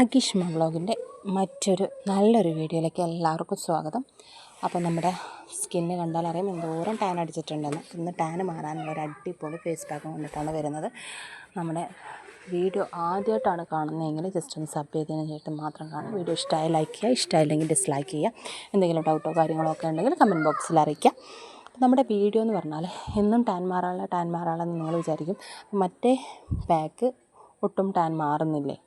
അഗീഷ്മ വ്ളോഗിന്റെ മറ്റൊരു നല്ലൊരു വീഡിയോയിലേക്ക് എല്ലാവർക്കും സ്വാഗതം. അപ്പോൾ നമ്മുടെ സ്കിന്ന് കണ്ടാൽ അറിയാം എന്തോരം ടാൻ അടിച്ചിട്ടുണ്ടെന്ന്. ഇന്ന് ടാൻ മാറാനുള്ള ഒരു അടിപൊളി ഫേസ് പാക്ക് കൊണ്ടിട്ടാണ് വരുന്നത്. നമ്മുടെ വീഡിയോ ആദ്യമായിട്ടാണ് കാണുന്നതെങ്കിൽ ജസ്റ്റ് ഒന്ന് സബ് ചെയ്തതിന് ശേഷം മാത്രം കാണും വീഡിയോ ഇഷ്ടമായി ലൈക്ക് ചെയ്യുക ഇഷ്ടമായില്ലെങ്കിൽ ഡിസ്ലൈക്ക് ചെയ്യുക. എന്തെങ്കിലും ഡൗട്ടോ കാര്യങ്ങളോ ഒക്കെ ഉണ്ടെങ്കിൽ കമന്റ് ബോക്സിൽ അറിയിക്കുക. നമ്മുടെ വീഡിയോ എന്ന് പറഞ്ഞാൽ എന്നും ടാൻ മാറാനുള്ള ടാൻ മാറാനുള്ള നിങ്ങൾ വിചാരിക്കും. മറ്റേ പാക്ക് ഒട്ടും ടാൻ മാറുന്നില്ലേ?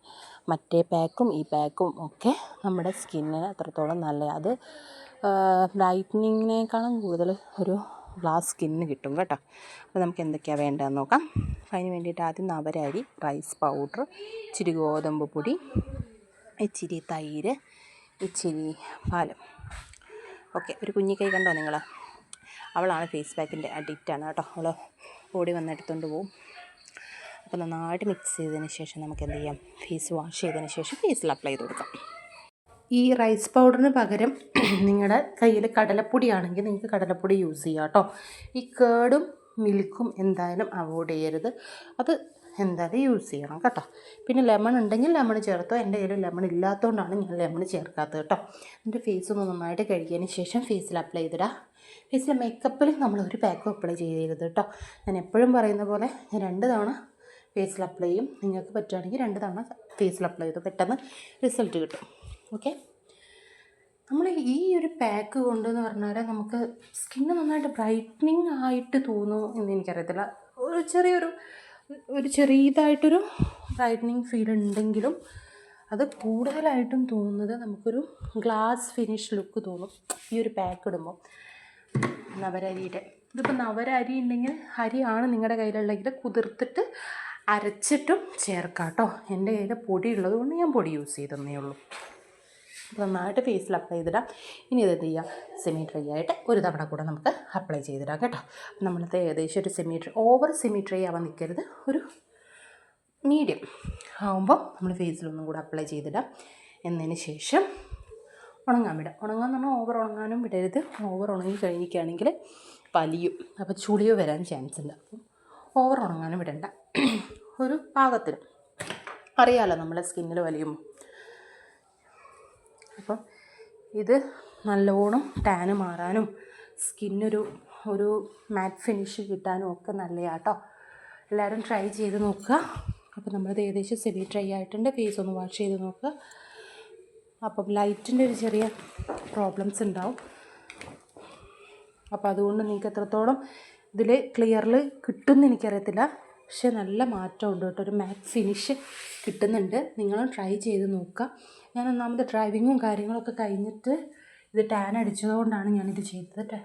മറ്റേ പാക്കും ഈ പാക്കും ഒക്കെ നമ്മുടെ സ്കിന്നിന് അത്രത്തോളം നല്ല അത് ബ്രൈറ്റനിങ്ങിനേക്കാളും കൂടുതൽ ഒരു ഗ്ലാസ് സ്കിന്ന് കിട്ടും കേട്ടോ. അപ്പോൾ നമുക്ക് എന്തൊക്കെയാണ് വേണ്ടതെന്ന് നോക്കാം. അതിന് വേണ്ടിയിട്ട് ആദ്യം നവരരി റൈസ് പൗഡർ ഇച്ചിരി ഗോതമ്പ് പൊടി ഇച്ചിരി തൈര് ഇച്ചിരി പാലും. ഓക്കെ ഒരു കുഞ്ഞിക്കൈ കണ്ടോ നിങ്ങൾ? അവളാണ് ഫേസ് പാക്കിന്റെ അഡിക്റ്റാണ് കേട്ടോ. അവൾ ഓടി വന്നെടുത്തുകൊണ്ട് പോവും. അപ്പോൾ നന്നായിട്ട് മിക്സ് ചെയ്തതിന് ശേഷം നമുക്ക് എന്ത് ചെയ്യാം? ഫേസ് വാഷ് ചെയ്തതിന് ശേഷം ഫേസിൽ അപ്ലൈ ചെയ്ത് കൊടുക്കാം. ഈ റൈസ് പൗഡറിന് പകരം നിങ്ങളുടെ കയ്യിൽ കടലപ്പൊടിയാണെങ്കിൽ നിങ്ങൾക്ക് കടലപ്പൊടി യൂസ് ചെയ്യാം കേട്ടോ ഈ കേടും മിൽക്കും എന്തായാലും അവോയ്ഡ് ചെയ്യരുത്. അത് എന്തായാലും യൂസ് ചെയ്യണം കേട്ടോ. പിന്നെ ലെമൺ ഉണ്ടെങ്കിൽ ലെമൺ ചേർത്തോ എന്റെ കയ്യിൽ ലെമൺ ഇല്ലാത്തതുകൊണ്ടാണ് ഞാൻ ലെമൺ ചേർക്കാത്തത് കേട്ടോ എന്റെ ഫേസ് ഒന്ന് നന്നായിട്ട് കഴുകിയതിന് ശേഷം ഫേസിൽ അപ്ലൈ ചെയ്തിടാം. ഫേസിലെ മേക്കപ്പിൽ നമ്മൾ ഒരു പാക്കും അപ്ലൈ ചെയ്യരുത് കേട്ടോ ഞാൻ എപ്പോഴും പറയുന്ന പോലെ ഞാൻ രണ്ട് തവണ ഫേസിൽ അപ്ലൈ ചെയ്യും. നിങ്ങൾക്ക് പറ്റുകയാണെങ്കിൽ രണ്ട് തവണ ഫേസിൽ അപ്ലൈ ചെയ്ത് പെട്ടെന്ന് റിസൾട്ട് കിട്ടും. ഓക്കെ നമ്മൾ ഈ ഒരു പാക്ക് കൊണ്ടെന്ന് പറഞ്ഞാൽ നമുക്ക് സ്കിന്ന് നന്നായിട്ട് ബ്രൈറ്റനിങ് ആയിട്ട് തോന്നുമോ എന്ന് എനിക്കറിയത്തില്ല. ഒരു ചെറിയൊരു ഒരു ചെറിയതായിട്ടൊരു ബ്രൈറ്റനിങ് ഫീൽ ഉണ്ടെങ്കിലും അത് കൂടുതലായിട്ടും തോന്നുന്നത് നമുക്കൊരു ഗ്ലാസ് ഫിനിഷ് ലുക്ക് തോന്നും ഈ ഒരു പാക്ക് ഇടുമ്പോൾ. നവരരിയുടെ. ഇതിപ്പോൾ നവരരി ഉണ്ടെങ്കിൽ അരിയാണ് നിങ്ങളുടെ കയ്യിലുള്ളെങ്കിൽ കുതിർത്തിട്ട് അരച്ചിട്ടും ചേർക്കാം കേട്ടോ എന്റെ കയ്യിൽ പൊടി ഉള്ളത് കൊണ്ട് ഞാൻ പൊടി യൂസ് ചെയ്തെന്നേ ഉള്ളൂ. നന്നായിട്ട് ഫേസിൽ അപ്ലൈ ചെയ്തിടാം. ഇനി ഇതെന്ത് ചെയ്യാം? സെമി ഡ്രൈ ആയിട്ട് ഒരു തവണ കൂടെ നമുക്ക് അപ്ലൈ ചെയ്തിടാം കേട്ടോ. നമ്മളത് ഏകദേശം ഒരു semi dry over semi dry ആവാൻ നിൽക്കരുത് ഒരു മീഡിയം ആകുമ്പോൾ നമ്മൾ ഫേസിൽ ഒന്നും കൂടെ അപ്ലൈ ചെയ്തിടാം. എന്നതിന് ശേഷം ഉണങ്ങാൻ വിടാം. ഉണങ്ങാൻ പറഞ്ഞാൽ ഓവർ ഉണങ്ങാനും വിടരുത്. ഓവർ ഉണങ്ങി കഴിഞ്ഞിരിക്കുകയാണെങ്കിൽ പലിയും അപ്പോൾ ചുളിയോ വരാൻ ചാൻസ് ഉണ്ട്. ഓവർ ഉണങ്ങാനും വിടണ്ട. ഒരു പാകത്തിന്. അറിയാമല്ലോ നമ്മുടെ സ്കിന്നിൽ വലിയുമ്പോൾ. അപ്പം ഇത് നല്ലോണം ടാന് മാറാനും സ്കിന്നൊരു ഒരു മാറ്റ് ഫിനിഷ് കിട്ടാനും ഒക്കെ നല്ലയാട്ടോ എല്ലാവരും ട്രൈ ചെയ്ത് നോക്കുക. അപ്പോൾ നമ്മളത് ഏകദേശം സെമി ഡ്രൈ ആയിട്ടുണ്ട്. ഫേസ് ഒന്ന് വാഷ് ചെയ്ത് നോക്കുക. അപ്പം ലൈറ്റിന്റെ ഒരു ചെറിയ പ്രോബ്ലംസ് ഉണ്ടാവും. അപ്പോൾ അതുകൊണ്ട് നിങ്ങൾക്ക് എത്രത്തോളം ഇതിൽ ക്ലിയറിൽ കിട്ടുമെന്ന് എനിക്കറിയത്തില്ല. പക്ഷെ നല്ല മാറ്റമുണ്ട് കേട്ടോ. ഒരു മാറ്റ് ഫിനിഷ് കിട്ടുന്നുണ്ട്. നിങ്ങളും ട്രൈ ചെയ്ത് നോക്കുക. ഞാൻ ഒന്നാമത് ഡ്രൈവിങ്ങും കാര്യങ്ങളൊക്കെ കഴിഞ്ഞിട്ട് ഇത് ടാൻ അടിച്ചതുകൊണ്ടാണ് ഞാനിത് ചെയ്തത്.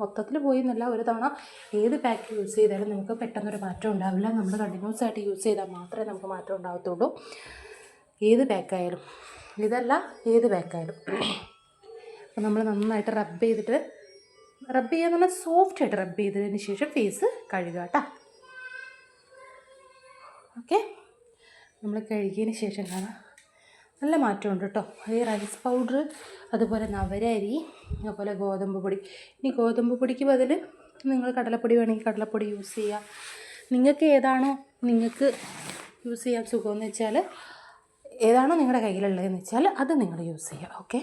മൊത്തത്തിൽ പോയി എന്നല്ല ഒരു തവണ ഏത് പാക്ക് യൂസ് ചെയ്താലും നമുക്ക് പെട്ടെന്നൊരു മാറ്റം ഉണ്ടാവില്ല. നമ്മൾ കണ്ടിന്യൂസ് ആയിട്ട് യൂസ് ചെയ്താൽ മാത്രമേ നമുക്ക് മാറ്റം ഉണ്ടാകത്തുള്ളൂ ഏത് പാക്കായാലും ഇതല്ല ഏത് പാക്കായാലും അപ്പോൾ നമ്മൾ നന്നായിട്ട് റബ്ബ് ചെയ്തിട്ട് റബ്ബ് ചെയ്യാന്ന് പറഞ്ഞാൽ സോഫ്റ്റ് ആയിട്ട് റബ്ബ് ചെയ്തതിന് ശേഷം ഫേസ് കഴുകാം കേട്ടോ ഓക്കെ. നമ്മൾ കഴുകിയതിന് ശേഷം കാണാം. നല്ല മാറ്റമുണ്ട് കേട്ടോ. ഈ റൈസ് പൗഡർ അതുപോലെ നവരരി അതുപോലെ ഗോതമ്പ് പൊടി. ഇനി ഗോതമ്പ് പൊടിക്ക് ബദൽ നിങ്ങൾ കടലപ്പൊടി വേണമെങ്കിൽ കടലപ്പൊടി യൂസ് ചെയ്യുക നിങ്ങൾക്ക് ഏതാണോ നിങ്ങൾക്ക് യൂസ് ചെയ്യാൻ സുഖമെന്ന് വെച്ചാൽ ഏതാണോ നിങ്ങളുടെ കയ്യിലുള്ളതെന്ന് വെച്ചാൽ അത് നിങ്ങൾ യൂസ് ചെയ്യുക ഓക്കെ.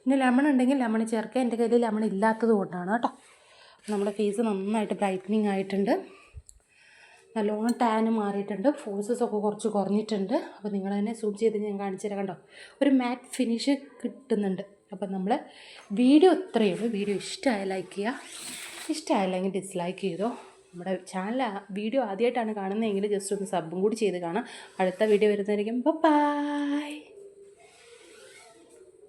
പിന്നെ ലെമൺ ഉണ്ടെങ്കിൽ ലെമൺ ചേർക്കുക. എന്റെ കയ്യിൽ ലെമൺ ഇല്ലാത്തത് കൊണ്ടാണ് കേട്ടോ. നമ്മുടെ ഫേസ് നന്നായിട്ട് ബ്രൈറ്റനിങ് ആയിട്ടുണ്ട്. നല്ലോണം ടാന് മാറിയിട്ടുണ്ട്. ഫോഴ്സസ് ഒക്കെ കുറച്ച് കുറഞ്ഞിട്ടുണ്ട്. അപ്പോൾ നിങ്ങൾ തന്നെ സൂം ചെയ്ത് ഞാൻ കാണിച്ചു തരാം കണ്ടോ? ഒരു മാറ്റ് ഫിനിഷ് കിട്ടുന്നുണ്ട്. അപ്പം നമ്മൾ വീഡിയോ ഇത്രയേ ഉള്ളൂ. വീഡിയോ ഇഷ്ടമായ ലൈക്ക് ചെയ്യുക. ഇഷ്ടമായില്ലെങ്കിൽ ഡിസ്ലൈക്ക് ചെയ്തോ. നമ്മുടെ ചാനൽ വീഡിയോ ആദ്യമായിട്ടാണ് കാണുന്നതെങ്കിൽ ജസ്റ്റ് ഒന്ന് സബും കൂടി ചെയ്ത് കാണാം. അടുത്ത വീഡിയോ വരുന്നതായിരിക്കും. ബൈ